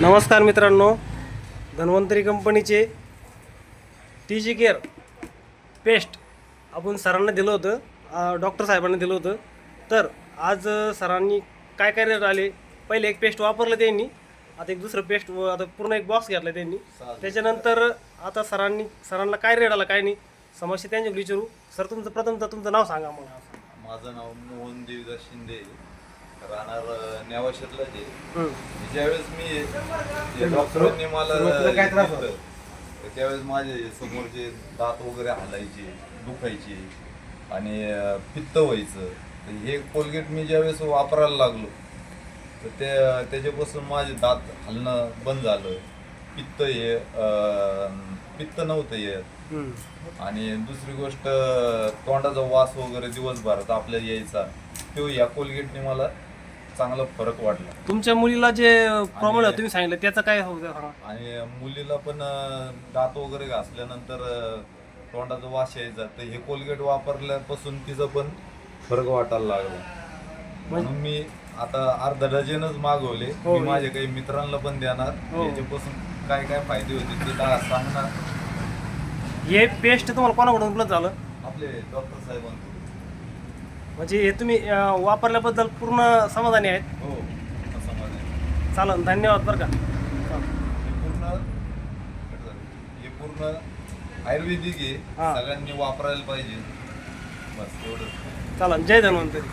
नमस्कार मित्रांनो धन्वंतरी कंपनीचे टी जी केअर पेस्ट आपण सरांना दिलं होतं डॉक्टर साहेबांना दिलं होतं. तर आज सरांनी काय काय रेट आले? पहिले एक पेस्ट वापरलं त्यांनी आता एक दुसरं पेस्ट व आता पूर्ण एक बॉक्स घेतला त्यांनी. त्याच्यानंतर आता सरांनी सरांना काय रेट आला काय नाही समस्या त्यांच्याकडे विचारू. सर तुमचं प्रथमतः तुमचं नाव सांगा मला. माझं नाव मोहन देवीदास शिंदे राहणार. ज्यावेळेस मी डॉक्टरांनी मला काय त्रास त्यावेळेस माझे समोरचे दात वगैरे हालायचे दुखायचे आणि अं, पित्त व्हायचं तर हे कोलगेट मी ज्यावेळेस वापरायला लागलो तर ते त्याच्यापासून माझे दात हलणं बंद झालं पित्त हे अं, पित्त नव्हतं येत. आणि दुसरी गोष्ट तोंडाचा वास वगैरे दिवसभरात आपल्याला यायचा तो या कोलगेटने मला चांगला फरक वाटला. तुमच्या मुलीला जे प्रॉब्लेम तुम्ही सांगितलं त्याचं काय होतं सांगा आणि मुलीला पण अं, दात वगैरे घासल्यानंतर अं, तोंडाचा वास यायचा. तर हे कोलगेट वापरल्यापासून तिचं पण फरक वाटायला लागला. म्हणून मी आता अर्धा डझनच मागवले. हो. मी माझ्या काही मित्रांना पण देणार. हो. याच्यापासून काय काय फायदे होते ते दा- सांगणार. हे पेस्ट तुम्हाला कोणाकडून उपलब्ध झालं? आपले डॉक्टर साहेबांकडून म्हणजे हे तुम्ही अं, वापरल्याबद्दल पूर्ण समाधानी आहेत. हो माझं चालन धन्यवाद बरं का. हे पूर्ण हे पूर्ण आयुर्वेदिक आहे. हा. सगळ्यांनी वापरायला पाहिजे. बस एवढंच. चालन जय धन्वंतरी.